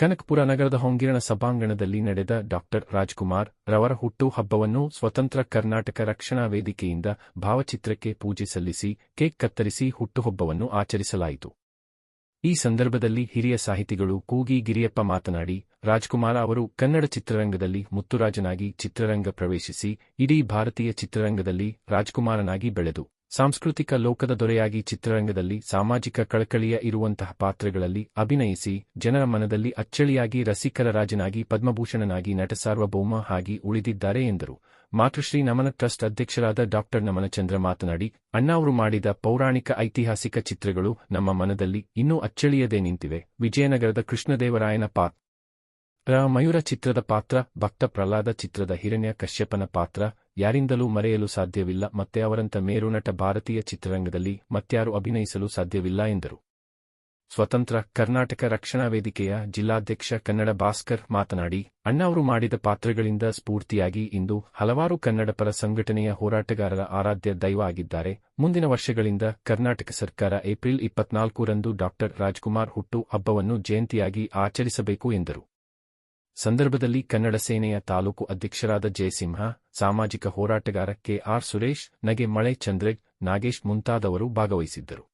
ಕನಕಪುರ ನಗರದ ಹೊಂಗಿರಣ ಸಭಾಂಗಣದಲ್ಲಿ ನಡೆದ ಡಾಕ್ಟರ್ ರಾಜ್ಕುಮಾರ್ ರವರ ಹುಟ್ಟು ಹಬ್ಬವನ್ನು ಸ್ವತಂತ್ರ ಕರ್ನಾಟಕ ರಕ್ಷಣಾ ವೇದಿಕೆಯಿಂದ ಭಾವಚಿತ್ರಕ್ಕೆ ಪೂಜೆ ಸಲ್ಲಿಸಿ, ಕೇಕ್ ಕತ್ತರಿಸಿ ಹುಟ್ಟುಹಬ್ಬವನ್ನು ಆಚರಿಸಲಾಯಿತು. ಈ ಸಂದರ್ಭದಲ್ಲಿ ಹಿರಿಯ ಸಾಹಿತಿಗಳು ಕೂಗಿ ಗಿರಿಯಪ್ಪ ಮಾತನಾಡಿ, ರಾಜ್ಕುಮಾರ್ ಅವರು ಕನ್ನಡ ಚಿತ್ರರಂಗದಲ್ಲಿ ಮುತ್ತುರಾಜನಾಗಿ ಚಿತ್ರರಂಗ ಪ್ರವೇಶಿಸಿ, ಇಡೀ ಭಾರತೀಯ ಚಿತ್ರರಂಗದಲ್ಲಿ ರಾಜ್ಕುಮಾರನಾಗಿ ಬೆಳೆದು. ಸಾಂಸ್ಕೃತಿಕ ಲೋಕದ ದೊರೆಯಾಗಿ ಚಿತ್ರರಂಗದಲ್ಲಿ ಸಾಮಾಜಿಕ ಕಳಕಳಿಯ ಇರುವಂತಹ ಪಾತ್ರಗಳಲ್ಲಿ ಅಭಿನಯಿಸಿ, ಜನರ ಮನದಲ್ಲಿ ಅಚ್ಚಳಿಯಾಗಿ ರಸಿಕರ ರಾಜನಾಗಿ ಪದ್ಮಭೂಷಣನಾಗಿ ನಟಸಾರ್ವಭೌಮ ಆಗಿ ಉಳಿದಿದ್ದಾರೆ ಎಂದರು. ಮಾತೃಶ್ರೀ ನಮನ ಟ್ರಸ್ಟ್ ಅಧ್ಯಕ್ಷರಾದ ಡಾಕ್ಟರ್ ನಮನಚಂದ್ರ ಮಾತನಾಡಿ, ಅಣ್ಣಾವರು ಮಾಡಿದ ಪೌರಾಣಿಕ ಐತಿಹಾಸಿಕ ಚಿತ್ರಗಳು ನಮ್ಮ ಮನದಲ್ಲಿ ಇನ್ನೂ ಅಚ್ಚಳಿಯದೆ ನಿಂತಿವೆ. ವಿಜಯನಗರದ ಕೃಷ್ಣದೇವರಾಯನ ಪಾತ್ರ ಮಯೂರ ಚಿತ್ರದ ಪಾತ್ರ, ಭಕ್ತ ಪ್ರಹ್ಲಾದ ಚಿತ್ರದ ಹಿರಣ್ಯ ಕಶ್ಯಪನ ಪಾತ್ರ, ಯಾರಿಂದಲೂ ಮರೆಯಲು ಸಾಧ್ಯವಿಲ್ಲ ಮತ್ತೆ ಅವರಂತ ಮೇರುನಟ ಭಾರತೀಯ ಚಿತ್ರರಂಗದಲ್ಲಿ ಮತ್ಯಾರು ಅಭಿನಯಿಸಲು ಸಾಧ್ಯವಿಲ್ಲ ಎಂದರು. ಸ್ವತಂತ್ರ ಕರ್ನಾಟಕ ರಕ್ಷಣಾ ವೇದಿಕೆಯ ಜಿಲ್ಲಾಧ್ಯಕ್ಷ ಕನ್ನಡ ಭಾಸ್ಕರ್ ಮಾತನಾಡಿ ಅಣ್ಣಾವರು ಮಾಡಿದ ಪಾತ್ರಗಳಿಂದ ಸ್ಫೂರ್ತಿಯಾಗಿ ಇಂದು ಹಲವಾರು ಕನ್ನಡ ಪರ ಸಂಘಟನೆಯ ಹೋರಾಟಗಾರರ ಆರಾಧ್ಯ ದೈವ ಆಗಿದ್ದಾರೆ. ಮುಂದಿನ ವರ್ಷಗಳಿಂದ ಕರ್ನಾಟಕ ಸರ್ಕಾರ ಏಪ್ರಿಲ್ ಇಪ್ಪತ್ನಾಲ್ಕರಂದು ಡಾ ರಾಜ್ಕುಮಾರ್ ಹುಟ್ಟು ಹಬ್ಬವನ್ನು ಜಯಂತಿಯಾಗಿ ಆಚರಿಸಬೇಕು ಎಂದರು. ಸಂದರ್ಭದಲ್ಲಿ ಕನ್ನಡ ಸೇನೆಯ ತಾಲೂಕು ಅಧ್ಯಕ್ಷರಾದ ಜಯಸಿಂಹ, ಸಾಮಾಜಿಕ ಹೋರಾಟಗಾರ ಕೆಆರ್ ಸುರೇಶ್, ನಗೆ ಮಳೆ ಚಂದ್ರೆಗ್, ನಾಗೇಶ್ ಮುಂತಾದವರು ಭಾಗವಹಿಸಿದ್ದರು.